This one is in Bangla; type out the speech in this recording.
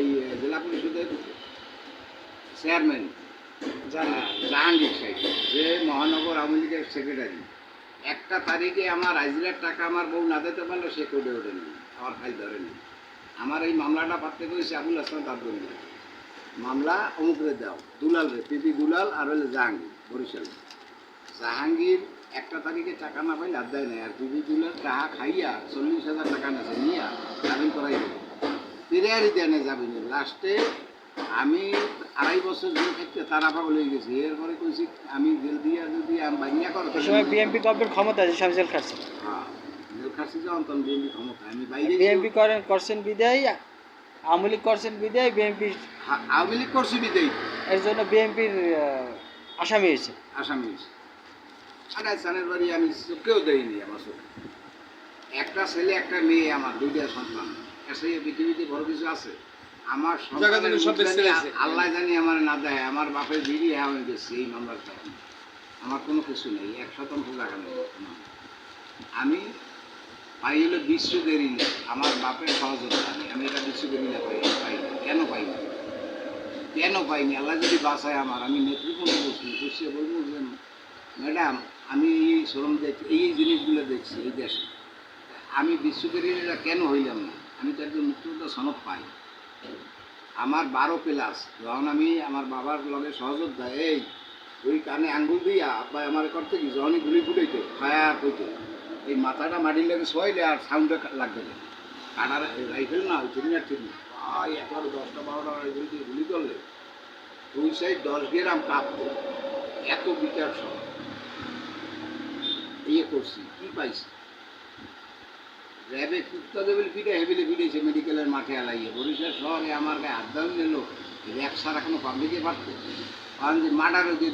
এই জেলা পরিষদের চেয়ারম্যান জাহাঙ্গীর সাহেব যে মহানগর আওয়ামী লীগের সেক্রেটারি। একটা তারিখে আমার টাকা আমার বউ না দিতে পারলে সে ওঠেনি, আমার ফাইল ধরেনি। আমার এই মামলাটা করেছে আবুল হাসান মামলা অমুকরে দাও দুলাল রে পিপি দুলাল আর হলে জাহাঙ্গীর, বরিশাল। জাহাঙ্গীর একটা তারিখে টাকা না পাইলে আর দেয় নাই, আর পিপি দুলাল টাকা খাইয়া চল্লিশ হাজার টাকা নেছে নিয়ে করাই পেরিয়ারি দেয় না। লাস্টে আমি আড়াই বছর জেল থাকতে তারা পাগল হয়ে গেছি। এরপরে কইছি আমি জেল দিয়ে যদি আমি বানিয়া করো সময় বিএনপি গভর্নমেন্ট ক্ষমতা আছে সব জেল খাটছে হ্যাঁ জেল খাচ্ছি যখন তখন বিএনপি ক্ষমতা। আমি বাইরে বিএনপি করেন করছেন বিদায় আওয়ামী লীগ করছেন বিদায় বিএনপি হ্যাঁ, আওয়ামী লীগ করছি বিদেই এর জন্য বিএনপির আসামি হয়েছে। আসামি হয়েছে। আড়াই সানের বাড়ি আমি চোখেও দেইনি আমার চোখে। একটা ছেলে একটা মেয়ে আমার দুইটা সন্তান। এসে পৃথিবীতে বড় কিছু আছে। আমার। আল্লাহ জানি আমার না দেয় আমার বাপের বিড়ি হ্যাঁ গেছে এই মামলার কারণে আমার কোনো কিছু নেই এক শতাংশ টাকা নেই। আমি পাই হলো বিশ্ব দেরি না আমার বাপের সহযোগিতা আমি আমি এটা বিশ্ব দেরি না পাই পাই না কেন পাই না? কেন পাইনি আল্লাহ যদি বাসায় আমার আমি নেতৃত্ব বসছি বসে বলব যে ম্যাডাম আমি এই শ্রম দেখছি এই এই জিনিসগুলো দেখছি এই দেশে। আমি বিশ্বকেরিয়া কেন হইলাম না? আমি তো একজন মুক্তিযোদ্ধা সনদ পাই। আমার বারো প্লাস যখন আমি আমার বাবার লগে সহযোদ্ধা, এই, ওই কানে আঙ্গুল দিয়া আব্বা আমার করতে কি যখনই গুলি ফুটাইতে খায়া কইতে এই মাথাটা মাটির লেগে শোয়াইলে আর সাউন্ডে লাগবে না। কাটার রাইফেল না, ওই চিনিয়ার ঠিক আয়, একবার দশটা বারোটা রাইফেল দিয়ে গুলি করলে দুই সাইড দশ গ্রাম কাঁপতো এত বিচার সব। ইয়ে করছি, কি পাইছি? র্যাবে কুত্তা দেবেল ফিরে হেবিলে ফিরেছে মেডিকেলের মাঠে আলাইয়ে। বরিশাল শহরে আমার গায়ে হাত দাম নিল র্যাব সারা কোনো পাবলিকে পারতো কারণ যে মার্ডারও দিয়ে